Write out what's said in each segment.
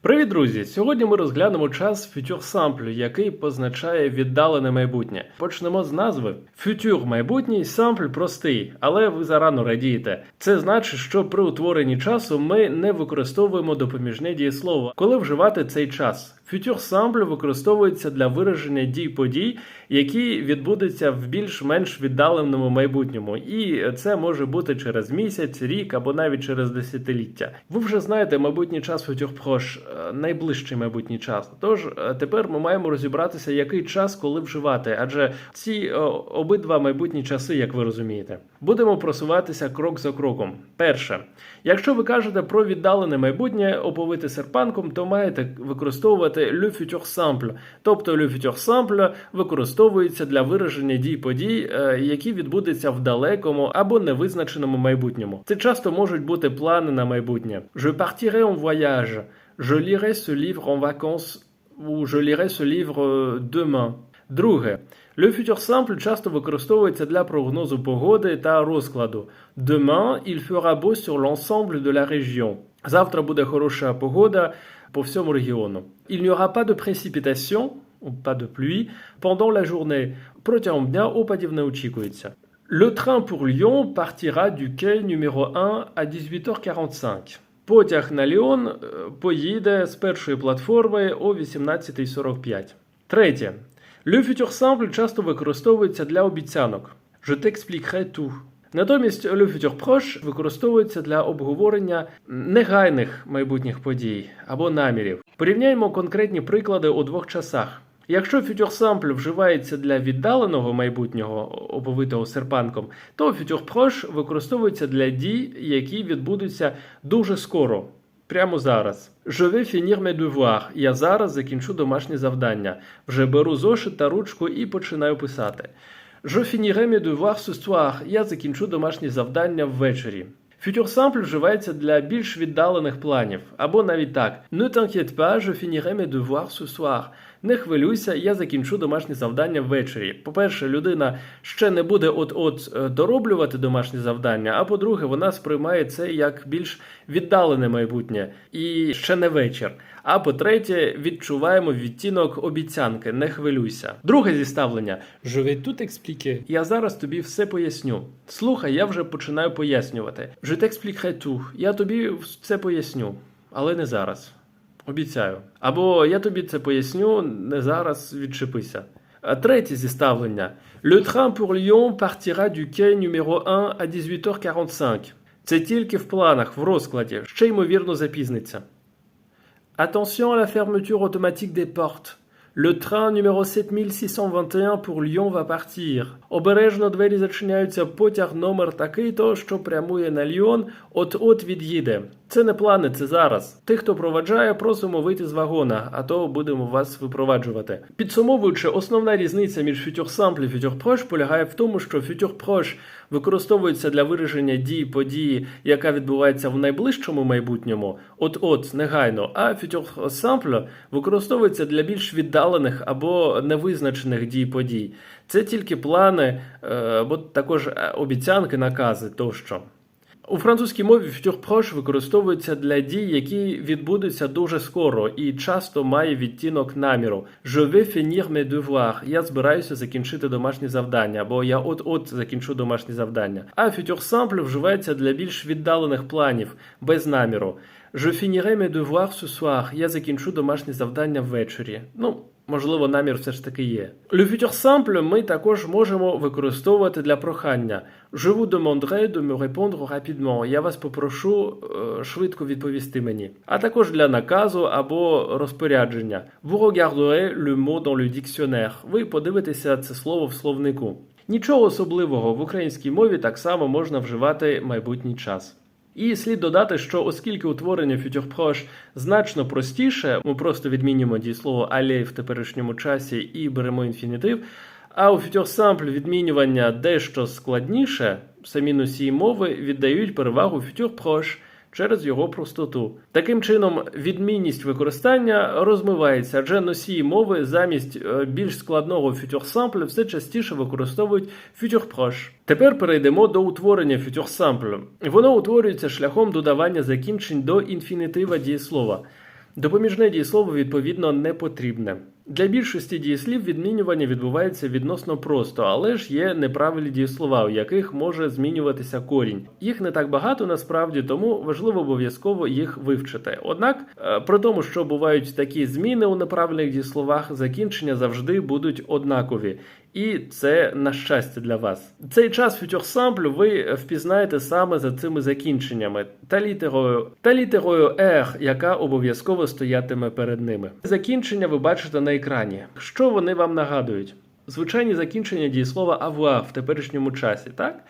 Привіт, друзі! Сьогодні ми розглянемо час Simple, який позначає віддалене майбутнє. Почнемо з назви. Future – майбутній, Simple – простий, але ви зарано радієте. Це значить, що при утворенні часу ми не використовуємо допоміжне дієслово. Коли вживати цей час? Future Simple використовується для вираження дій подій, які відбудуться в більш-менш віддаленому майбутньому, і це може бути через місяць, рік або навіть через десятиліття. Ви вже знаєте майбутній час Proche, е, найближчий майбутній час. Тож е, тепер ми маємо розібратися, який час коли вживати, адже ці обидва майбутні часи, як ви розумієте, будемо просуватися крок за кроком. Перше, якщо ви кажете про віддалене майбутнє, оповите серпанком, то маєте використовувати le futur. Тобто le futur використовується для вираження дій подій, е, які відбудуться в далекому або невизначеному майбутньому. Це часто можуть бути плани на майбутнє. Je partirai en voyage. Je lirai ce livre en vacances ou je lirai ce livre euh, demain. Друге. Le futur simple часто використовується для прогнозу погоди та розкладу. Demain, il fera beau sur l'ensemble de la région. Завтра буде хороша погода по всьому регіону. Il n'y aura pas de précipitation, ou pas de pluie, pendant la journée. Протягом дня опадів не очікується. Le train pour Lyon partira du quai numéro 1 à 18h45. Потяг на Ліон е, поїде з першої платформи о 18.45. Третє. Le futur simple часто використовується для обіцянок. Je t'expliquerai tout. Натомість le futur proche використовується для обговорення негайних майбутніх подій або намірів. Порівняємо конкретні приклади у двох часах. Якщо simple вживається для віддаленого майбутнього, оповитого серпанком, то proche використовується для дій, які відбудуться дуже скоро, прямо зараз. Je vais finir mes devoirs. Я зараз закінчу домашнє завдання. Вже беру зошит та ручку і починаю писати. Je finirai mes devoirs ce soir. Я закінчу домашнє завдання ввечері. Future simple вживається для більш віддалених планів, або навіть так: Ne t'inquiète pas, je finirai mes devoirs ce soir. Не хвилюйся, я закінчу домашнє завдання ввечері. По-перше, людина ще не буде от-от е, дороблювати домашнє завдання, а по-друге, вона сприймає це як більш віддалене майбутнє і ще не вечір. А по-третє, відчуваємо відтінок обіцянки, не хвилюйся. Друге зіставлення Je tout expliquer. я зараз тобі все поясню. Слухай, я вже починаю пояснювати. Je t'expliquerai. Я тобі все поясню, але не зараз. Обіцяю. Або я тобі це поясню, не зараз відчепися. Третє зіставлення. Le train pour Lyon partira du quai numéro 1 à 18h45. Це тільки в планах, в розкладі. Ще ймовірно запізниться. Attention à la fermeture automatique des portes. Le train numéro 7621 pour Lyon va partir. Обережно двері зачиняються, потяг номер такий-то, що прямує на Ліон, от-от від'їде. Це не плани, це зараз. Тих, хто проваджає, просимо вийти з вагона, а то будемо вас випроваджувати. Підсумовуючи, основна різниця між Simple і Proche полягає в тому, що Proche використовується для вираження дій події, яка відбувається в найближчому майбутньому, от-от негайно, а Simple використовується для більш віддалених або невизначених дій подій. Це тільки плани, е, або також е, обіцянки, накази тощо. У французькій мові proche використовується для дій, які відбудуться дуже скоро і часто має відтінок наміру. Je vais finir mes devoirs. Я збираюся закінчити домашні завдання, або я от-от закінчу домашні завдання. А futur simple вживається для більш віддалених планів, без наміру. Je finirai mes devoirs ce soir. Я закінчу домашні завдання ввечері. Ну, Можливо, намір все ж таки є. Le futur simple ми також можемо використовувати для прохання. Je vous demanderai de me répondre rapidement. Я вас попрошу е, швидко відповісти мені. А також для наказу або розпорядження. Vous regarderez le mot dans le dictionnaire. Ви подивитеся це слово в словнику. Нічого особливого в українській мові так само можна вживати майбутній час. І слід додати, що оскільки утворення фютюрпрош значно простіше, ми просто відмінюємо дієслово алей в теперішньому часі і беремо інфінітив. А у фютюрсампль відмінювання дещо складніше, самі носії мови віддають перевагу proche через його простоту. Таким чином, відмінність використання розмивається, адже носії мови замість е, більш складного simple все частіше використовують proche. Тепер перейдемо до утворення simple. Воно утворюється шляхом додавання закінчень до інфінітива дієслова. Допоміжне дієслово відповідно не потрібне. Для більшості дієслів відмінювання відбувається відносно просто, але ж є неправильні дієслова, у яких може змінюватися корінь. Їх не так багато насправді, тому важливо обов'язково їх вивчити. Однак, е, при тому, що бувають такі зміни у неправильних дієсловах, закінчення завжди будуть однакові. І це на щастя для вас. Цей час Sample ви впізнаєте саме за цими закінченнями та літерою та літерою R, яка обов'язково стоятиме перед ними. Закінчення ви бачите на екрані. Що вони вам нагадують? Звичайні закінчення дієслова avoir в теперішньому часі, так?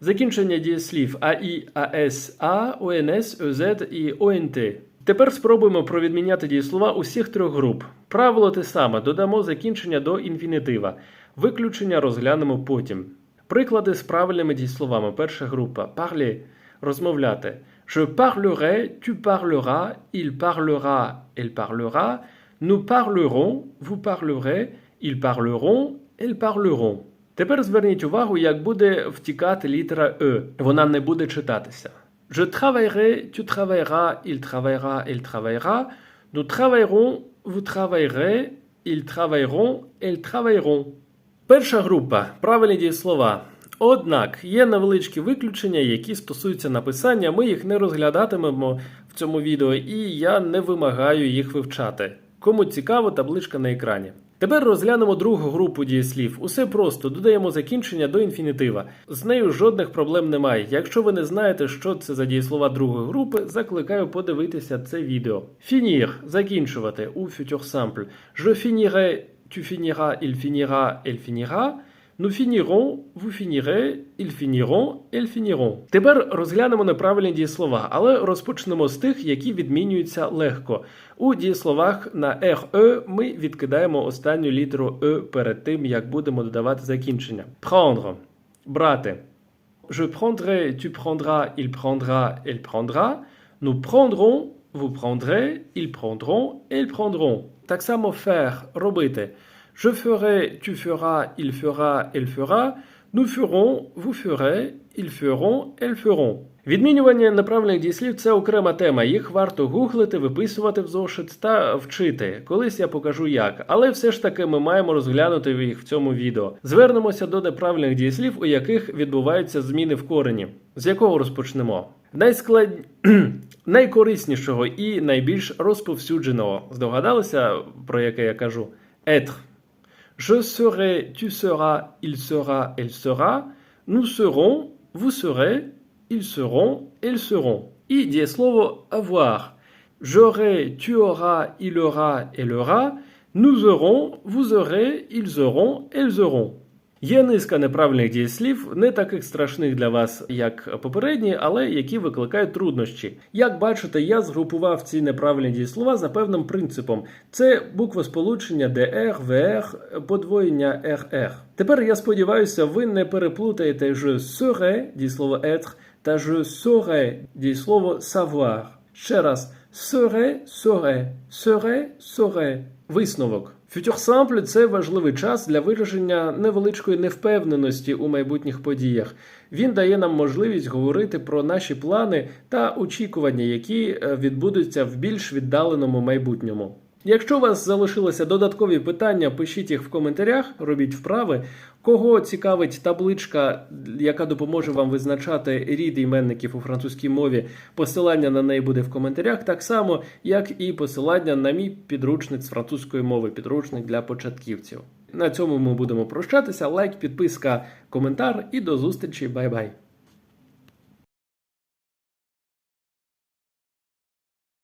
Закінчення дієслів АІ, АС, А, ОНС, ОЗ і ОНТ. Тепер спробуємо провідміняти дієслова усіх трьох груп. Правило те саме, додамо закінчення до інфінітива. Виключення розглянемо потім. Приклади з правильними дієсловами. Перша група parler – розмовляти. Je parlerai, tu parleras, il parlera, elle parlera, nous parlerons, vous parlerez, ils parleront, elles parleront. Тепер зверніть увагу, як буде втікати літера Е. Вона не буде читатися. Je travaillerai, tu travailleras, il travaillera, elle travaillera, nous travaillerons, vous travaillerez, ils travailleront, elles travailleront. Перша група правильні дієслова. Однак є невеличкі виключення, які стосуються написання. Ми їх не розглядатимемо в цьому відео, і я не вимагаю їх вивчати. Кому цікаво, табличка на екрані. Тепер розглянемо другу групу дієслів. Усе просто додаємо закінчення до інфінітива. З нею жодних проблем немає. Якщо ви не знаєте, що це за дієслова другої групи, закликаю подивитися це відео. Фінір – закінчувати у future simple. Je finirai, tu finiras, il finira, elle. Nous finirons, vous finirez, ils finiront, elles finiront. Тепер розглянемо неправильні дієслова, але розпочнемо з тих, які відмінюються легко. У дієсловах на RE ми відкидаємо останню літеру E перед тим, як будемо додавати закінчення. Prendre – брати. Je prendrai, tu prendras, il prendra, elle prendra. Nous prendrons, vous prendrez, ils prendront, elles prendront. Так само faire – робити. Je ferai, tu feras, il fera, elle fera. Nous ferons, vous ferez, ils feront, elles feront. Відмінювання неправильних дієслів це окрема тема. Їх варто гуглити, виписувати в зошит та вчити. Колись я покажу як. Але все ж таки ми маємо розглянути їх в цьому відео. Звернемося до неправильних дієслів, у яких відбуваються зміни в корені. З якого розпочнемо? Найсклад... Найкориснішого і найбільш розповсюдженого. Здогадалися, про яке я кажу? Être. Je serai, tu seras, il sera, elle sera. Nous serons, vous serez, ils seront, elles seront. І дієслово avoir. J'aurai, tu auras, il aura, elle aura. Nous aurons, vous aurez, ils auront, elles auront. Є низка неправильних дієслів, не таких страшних для вас, як попередні, але які викликають труднощі. Як бачите, я згрупував ці неправильні дієслова за певним принципом. Це буквосполучення DR, VR, подвоєння RR. Тепер я сподіваюся, ви не переплутаєте je serai, дієслово être, та je saurai, дієслово savoir. Ще раз, serai, saurai, serai, saurai. Висновок. Sample – це важливий час для вираження невеличкої невпевненості у майбутніх подіях. Він дає нам можливість говорити про наші плани та очікування, які е, відбудуться в більш віддаленому майбутньому. Якщо у вас залишилися додаткові питання, пишіть їх в коментарях, робіть вправи. Кого цікавить табличка, яка допоможе вам визначати рід іменників у французькій мові, посилання на неї буде в коментарях, так само, як і посилання на мій підручник з французької мови, підручник для початківців. На цьому ми будемо прощатися. Лайк, підписка, коментар і до зустрічі. Бай-бай!